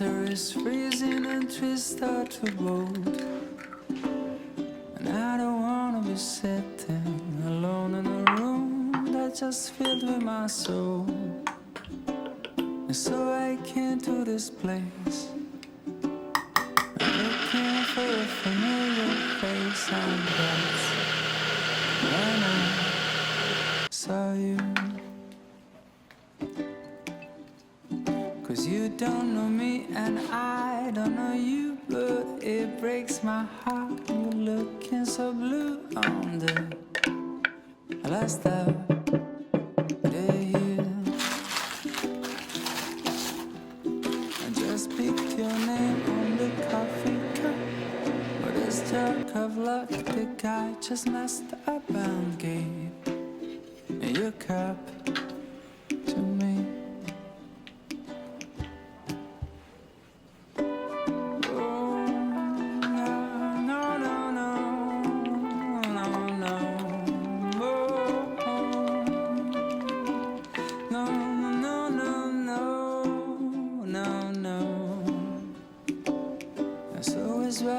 is freezing and twist out to boat. And I don't wanna be sitting alone in a room that's just filled with my soul. And so I came to this place. Cause you don't know me and I don't know you, but it breaks my heart. You looking so blue on the last year. I just picked your name on the coffee cup. But this jerk of luck, the guy just messed up and gave me your cup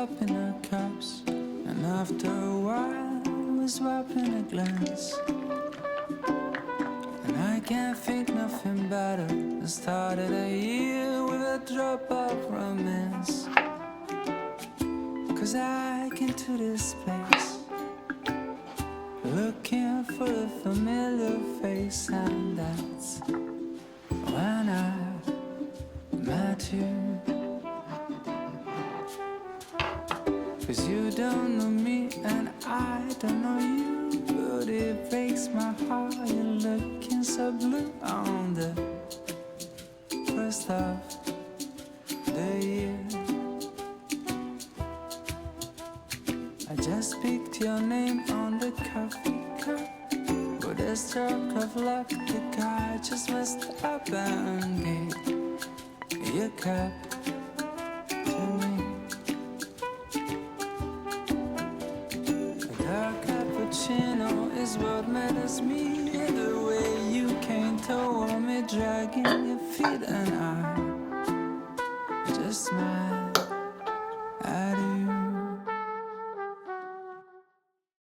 swapping our cups, and after a while, we're swapping a glance. And I can't think nothing better than started a year with a drop of romance. Cause I came to this place looking for a familiar face, Cause you don't know me and I don't know you. But it breaks my heart. You're looking so blue on the first of the year. I just picked your name on the coffee cup. But a stroke of luck, the guy just messed up and gave your cup cappuccino is what matters me. The way you came toward me, dragging your feet, and I just smile.